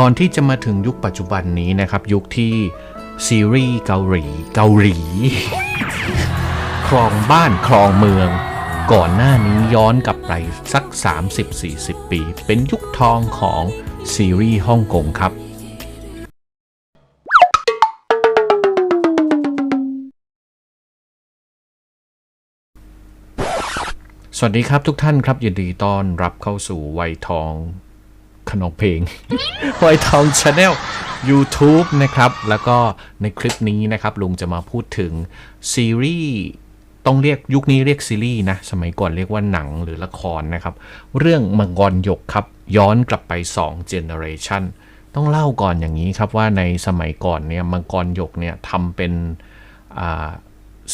ก่อนที่จะมาถึงยุคปัจจุบันนี้นะครับ ยุคที่ซีรีส์เกาหลีเกาหลี ครองบ้านครองเมือง ก่อนหน้านี้ย้อนกลับไปสัก 30-40 ปี เป็นยุคทองของซีรีส์ฮ่องกงครับสวัสดีครับทุกท่านครับยินดีต้อนรับเข้าสู่วัยทอง ขนมเพลงวัยทองชาแนล YouTube นะครับ แล้วก็ในคลิปนี้นะครับ ลุงจะมาพูดถึงซีรีส์ต้องเรียกยุคนี้เรียกซีรีส์นะ สมัยก่อนเรียกว่าหนังหรือละครนะครับ เรื่องมังกรหยกครับ ย้อนกลับไป2 generation ต้องเล่าก่อนอย่างนี้ครับว่าในสมัยก่อนเนี่ยมังกรหยกเนี่ยทำเป็น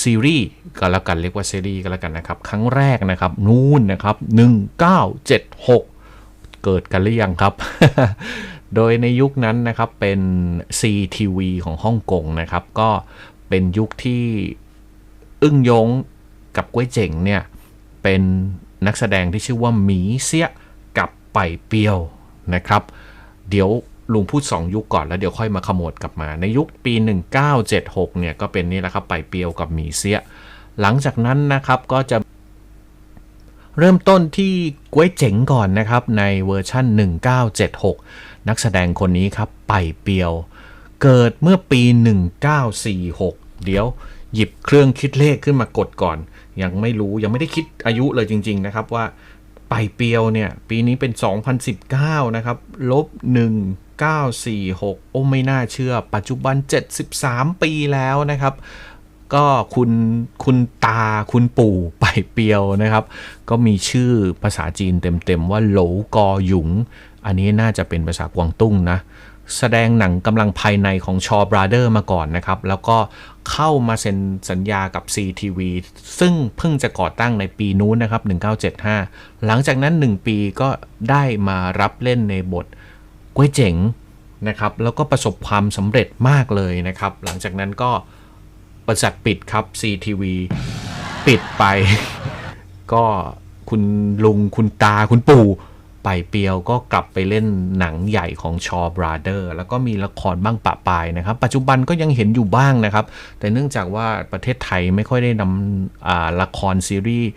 ซีรีส์ก็แล้วกันเรียกว่าซีรีส์ก็แล้วกันนะครับ ครั้งแรกนะครับ นู่นนะครับ 1976 เกิดกันหรือยังครับ โดยในยุคนั้นนะครับเป็น CTV ของฮ่องกงนะครับ ก็เป็นยุคที่อึ้งยงกับก้วยเจ๋งเนี่ย เป็นนักแสดงที่ชื่อว่าหมีเสียกับไปเปียวนะครับ เดี๋ยวลุงพูด 2 ยุคก่อนแล้วเดี๋ยวค่อยมาขมวดกลับมา ในยุคปี 1976 เนี่ยก็เป็นนี่แหละครับไปเปียวกับหมีเสีย หลังจากนั้นนะครับก็จะ เริ่มต้นที่ก้วยเจ๋งก่อนนะครับในเวอร์ชั่น 1976 นักแสดงคนนี้ครับไปเปียว เกิดเมื่อปี 1946 เดี๋ยวหยิบเครื่องคิดเลขขึ้นมากดก่อน ยังไม่รู้ยังไม่ได้คิดอายุเลยจริง ๆ นะครับว่าไปเปียวเนี่ย ปีนี้เป็น 2019 นะครับ ลบ 1946 โอ้ไม่น่าเชื่อ ปัจจุบัน 73 ปีแล้วนะครับ ก็คุณคุณตาคุณปู่ไปเปียวนะครับ ก็มีชื่อภาษาจีนเต็มๆว่าโหลกอหยุง อันนี้น่าจะเป็นภาษากวางตุ้งนะ แสดงหนังกำลังภายในของชอบราเดอร์มาก่อนนะครับ แล้วก็เข้ามาเซ็นสัญญากับ CTV ซึ่งเพิ่งจะก่อตั้งในปีนู้นนะครับ 1975 หลังจากนั้น 1 ปีก็ได้มารับเล่นในบทก้วยเจ๋งนะครับ แล้วก็ประสบความสำเร็จมากเลยนะครับ หลังจากนั้นก็ บริษัทปิดครับ CTV ปิดไป ก็คุณลุงคุณตาคุณปู่ไปเปียวก็กลับไปเล่นหนังใหญ่ของชอบราเดอร์แล้วก็มีละครบ้างปะปายนะครับ ปัจจุบันก็ยังเห็นอยู่บ้างนะครับ แต่เนื่องจากว่าประเทศไทยไม่ค่อยได้นำละครซีรีส์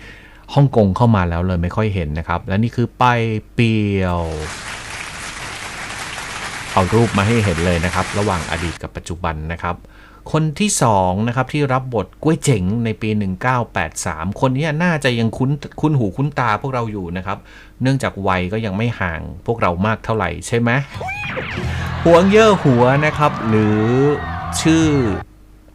ฮ่องกงเข้ามาแล้วเลยไม่ค่อยเห็นนะครับ และนี่คือไปเปียว เอารูปมาให้เห็นเลยนะครับ ระหว่างอดีตกับปัจจุบันนะครับ คนที่2นะครับที่รับบทกล้วยเจ๋งในปี 1983 คนนี้น่าจะยังคุ้นคุ้นหูคุ้นตาพวกเราอยู่นะครับ เนื่องจากวัยก็ยังไม่ห่างพวกเรามากเท่าไหร่ใช่ไหมหวงเย่อหัวนะครับ หรือชื่อ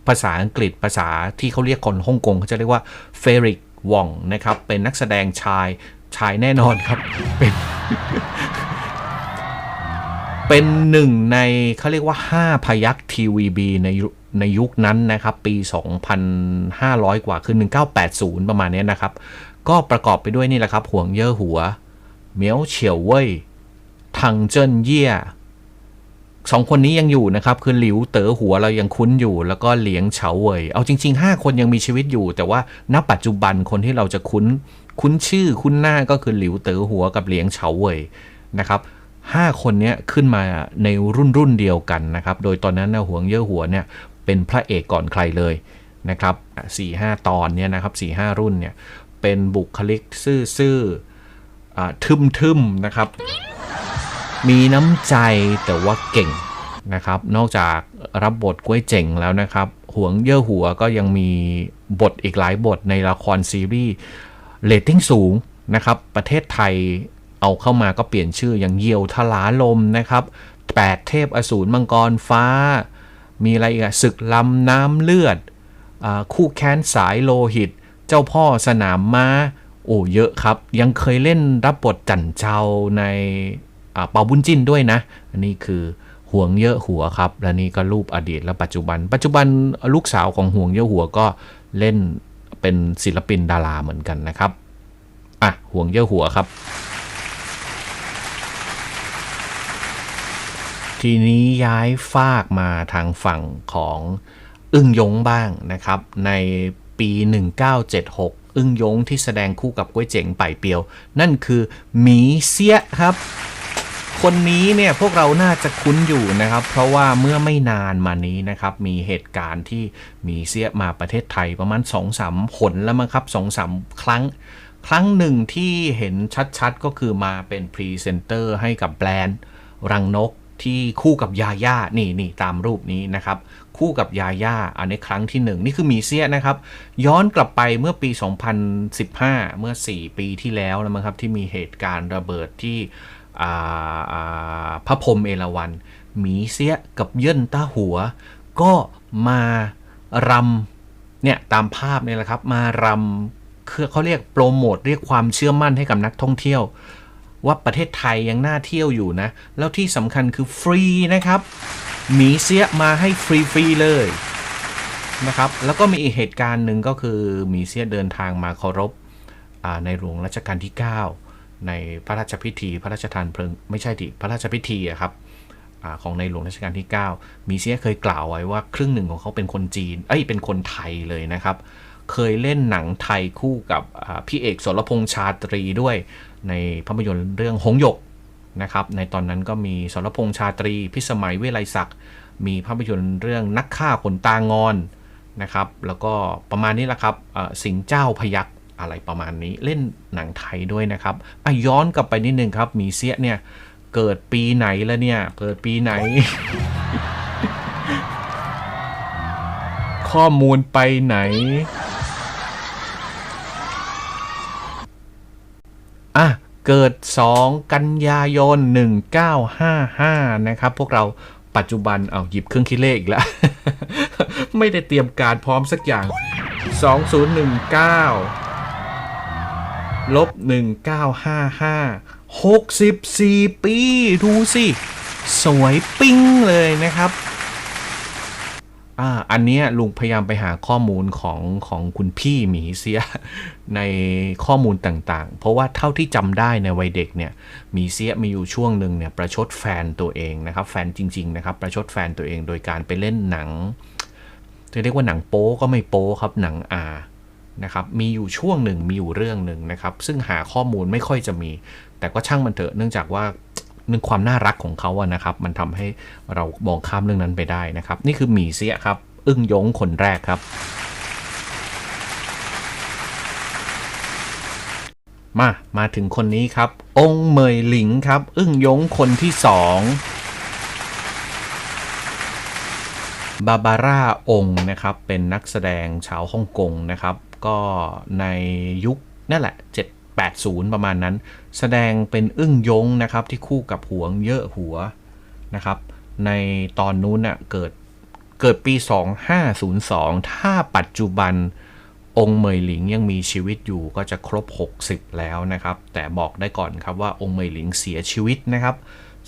ภาษาอังกฤษภาษาที่เขาเรียกคนฮ่องกงเขาจะเรียกว่าเฟริกวองนะครับ เป็นนักแสดงชายชายแน่นอนครับ เป็นเป็นหนึ่งในเขาเรียกว่า 5 พยักทีวีบีใน ในยุคนั้นนะครับปี 2,500 กว่าคือ 1980 ประมาณนี้นะครับ ก็ประกอบไปด้วยนี่แหละครับ ห่วงเย่อหัว เมียวเฉียวเว่ยทังเจิ้นเย่ยสองคนนี้ยังอยู่นะครับ คือหลิวเต๋อหัวเรายังคุ้นอยู่ แล้วก็เหลียงเฉาเว่ยเอาจริง ๆ 5 คนยังมีชีวิตอยู่ แต่ว่าณปัจจุบันคนที่เราจะคุ้น คุ้นชื่อคุ้นหน้าก็คือหลิวเต๋อหัวกับเหลียงเฉาเว่ยนะครับห้าคนนี้ขึ้นมาในรุ่นรุ่นเดียวกันนะครับ โดยตอนนั้นนะหวงเย่อหัวเนี่ย เป็นพระเอกก่อนใครเลยนะครับสี่ห้าตอนเนี่ยนะครับสี่ห้ารุ่นเนี่ย เป็นบุคลิกซื่อๆอ่าทึมๆนะครับ มีน้ำใจแต่ว่าเก่งนะครับ นอกจากรับบทกล้วยเจ๋งแล้วนะครับ หวงเย่อหัวก็ยังมีบทอีกหลายบทในละครซีรีส์เรตติ้งสูงนะครับ ประเทศไทยเอาเข้ามาก็เปลี่ยนชื่ออย่างเยียวทลาลมนะครับแปดเทพอสูรมังกรฟ้า มีอะไรอีกศึกลำน้ำเลือดอคู่แค้นสายโลหิต เจ้าพ่อสนามม้า โอ้เยอะครับ ยังเคยเล่นรับบทจันเจ้าในเปาบุญจินด้วยนะ อันนี้คือห่วงเยอะหัวครับ และนี่ก็รูปอดีตและปัจจุบัน ปัจจุบันลูกสาวของห่วงเยอะหัวก็เล่นเป็นศิลปินดาราเหมือนกันนะครับ อะห่วงเยอะหัวครับ ทีนี้ย้ายฟากมาทางฝั่งของอึ้งยงบ้างนะครับ ในปี 1976 อึ้งยงที่แสดงคู่กับก้วยเจ๋งไปเปียว นั่นคือหมีเสียครับ คนนี้เนี่ยพวกเราน่าจะคุ้นอยู่นะครับ เพราะว่าเมื่อไม่นานมานี้นะครับ มีเหตุการณ์ที่มีเสียมาประเทศไทยประมาณ2อสามผลแล้วมั้งครับสองสามครั้งครั้งหนึ่งที่เห็นชัดๆ ก็คือมาเป็นพรีเซนเตอร์ให้กับแบรนด์ รังนก ที่คู่กับยาย่านี่นี่ตามรูปนี้นะครับ คู่กับยาย่าอันนี้ครั้งที่หนึ่งนี่คือมีเซียนะครับ ย้อนกลับไปเมื่อปี 2015 เมื่อ 4 ปีที่แล้วแล้วมั้งครับ ที่มีเหตุการณ์ระเบิดที่พระพรหมเอราวัณหมีเสียกับเยินต้าหัว ก็มารำเนี่ยตามภาพนี่แหละครับ มารำคือเขาเรียกโปรโมทเรียกความเชื่อมั่นให้กับนักท่องเที่ยว ว่าประเทศไทยยังน่าเที่ยวอยู่นะ แล้วที่สำคัญคือฟรีนะครับหมีเสียมาให้ฟรีๆเลยนะครับแล้วก็มีอีกเหตุการณ์หนึ่งก็คือหมีเสียเดินทางมาเคารพในหลวงรัชกาลที่ 9 ในพระราชพิธี พระราชทานเพลิงไม่ใช่ดิพระราชพิธีอะครับอของในหลวงรัชกาลที่ 9 มีเสียเคยกล่าวไว้ว่าครึ่งหนึ่งของเขาเป็นคนจีนเอ้ยเป็นคนไทยเลยนะครับ เคยเล่นหนังไทยคู่กับพี่เอกสรพงษ์ชาตรีด้วย ในภาพยนตร์เรื่องหงหยกนะครับ ในตอนนั้นก็มีสรพงษ์ชาตรี พิสมัยเวไลศักดิ์มีภาพยนตร์เรื่องนักฆ่าขนตางอนนะครับ แล้วก็ประมาณนี้แหละครับสิงเจ้าพยักอะไรประมาณนี้เล่นหนังไทยด้วยนะครับอะย้อนกลับไปนิดนึงครับหมีเสียเนี่ย เกิดปีไหนแล้วเนี่ย เกิดปีไหน ข้อมูลไปไหน อะ เกิด 2 กันยายน 1955 นะครับ พวกเราปัจจุบันเอาหยิบเครื่องคิดเลขอีกแล้ว ไม่ได้เตรียมการพร้อมสักอย่าง 2019 ลบ 1955 64 ปี ดูสิ สวยปิ้งเลยนะครับ อ่าอันนี้ลุงพยายามไปหาข้อมูลของของคุณพี่หมีเสียในข้อมูลต่างๆ เพราะว่าเท่าที่จำได้ในวัยเด็กเนี่ยหมีเสียมีอยู่ช่วงหนึ่งเนี่ยประชดแฟนตัวเองนะครับ แฟนจริงๆนะครับประชดแฟนตัวเองโดยการไปเล่นหนังจะเรียกว่าหนังโป๊ก็ไม่โป๊ครับหนังอานะครับมีอยู่ช่วงหนึ่งมีอยู่เรื่องหนึ่งนะครับ ซึ่งหาข้อมูลไม่ค่อยจะมี แต่ก็ช่างมันเถอะเนื่องจากว่า เรื่องความน่ารักของเขาอะนะครับ มันทำให้เรามองข้ามเรื่องนั้นไปได้นะครับ นี่คือหมีเสียครับ อึ้งยงคนแรกครับ มา มาถึงคนนี้ครับ องเมยหลิงครับ อึ้งยงคนที่สองบาบาร่าองนะครับเป็นนักแสดงชาวฮ่องกงนะครับ ก็ในยุคนั่นแหละ 80 ประมาณนั้น แสดงเป็นอึ้งยงนะครับที่คู่กับหวงเยอะหัวนะครับ ในตอนนู้นน่ะเกิดเกิดปี 2502 ถ้าปัจจุบันองค์เหมยหลิงยังมีชีวิตอยู่ก็จะครบ 60 แล้วนะครับ แต่บอกได้ก่อนครับว่าองค์เหมยหลิงเสียชีวิตนะครับ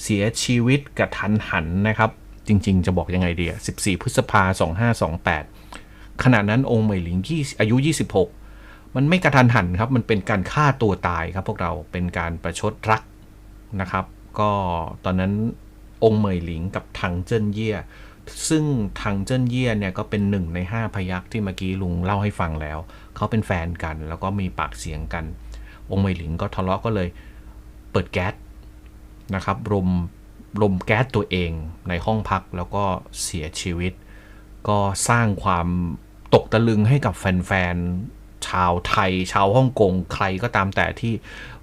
เสียชีวิตกระทันหันนะครับ จริง ๆ จะบอกยังไงดี14 พฤษภา2528 ขณะนั้นองค์เหมยหลิง20อายุ 26 มันไม่กระทันหันครับ มันเป็นการฆ่าตัวตายครับ พวกเราเป็นการประชดรักนะครับ ก็ตอนนั้นองค์เหมยหลิงกับทังเจิ้นเย่ยซึ่งทังเจิ้นเย่ยเนี่ยก็เป็นหนึ่งในห้าพยักที่เมื่อกี้ลุงเล่าให้ฟังแล้ว เขาเป็นแฟนกัน แล้วก็มีปากเสียงกัน องค์เมยหลิงก็ทะเลาะก็เลยเปิดแก๊สนะครับรมรมแก๊สตัวเองในห้องพักแล้วก็เสียชีวิต ก็สร้างความตกตะลึงให้กับแฟนๆ ชาวไทย ชาวฮ่องกงใครก็ตามแต่ที่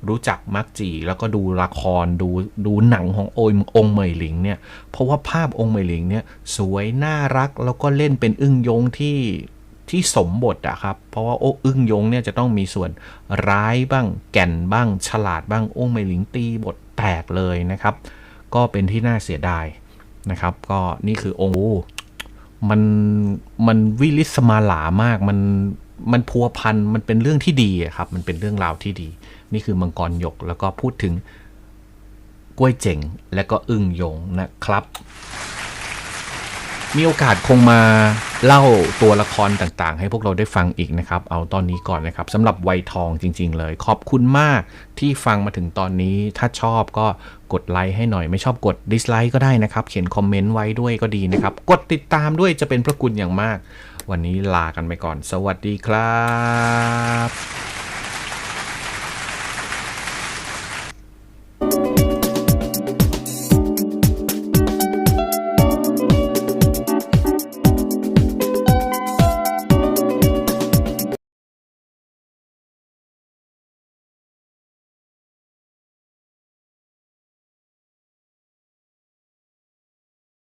รู้จักมักจีแล้วก็ดูละครดูดูหนังของโอยองเหมยหลิงเนี่ยเพราะว่าภาพองค์เหมยหลิงเนี่ยสวยน่ารักแล้วก็เล่นเป็นอึ้งยงที่ที่สมบทอะครับ เพราะว่าโอ้อึ้งยงเนี่ยจะต้องมีส่วนร้ายบ้าง แก่นบ้าง ฉลาดบ้างองค์เหมยหลิงตีบทแตกเลยนะครับ ก็เป็นที่น่าเสียดายนะครับ ก็นี่คือองค์มันมันวิลิสมาหลามากมัน มันพัวพันมันเป็นเรื่องที่ดีครับ มันเป็นเรื่องราวที่ดี นี่คือมังกรหยกแล้วก็พูดถึงกล้วยเจ๋งและก็อึ้งยงนะครับ มีโอกาสคงมาเล่าตัวละครต่างๆ ให้พวกเราได้ฟังอีกนะครับ เอาตอนนี้ก่อนนะครับสำหรับวัยทองจริง ๆ เลย ขอบคุณมากที่ฟังมาถึงตอนนี้ ถ้าชอบก็กดไลค์ให้หน่อยไม่ชอบกดดิสไลค์ก็ได้นะครับ เขียนคอมเมนต์ไว้ด้วยก็ดีนะครับ กดติดตามด้วยจะเป็นพระคุณอย่างมาก วันนี้ลากันไปก่อน สวัสดีครับ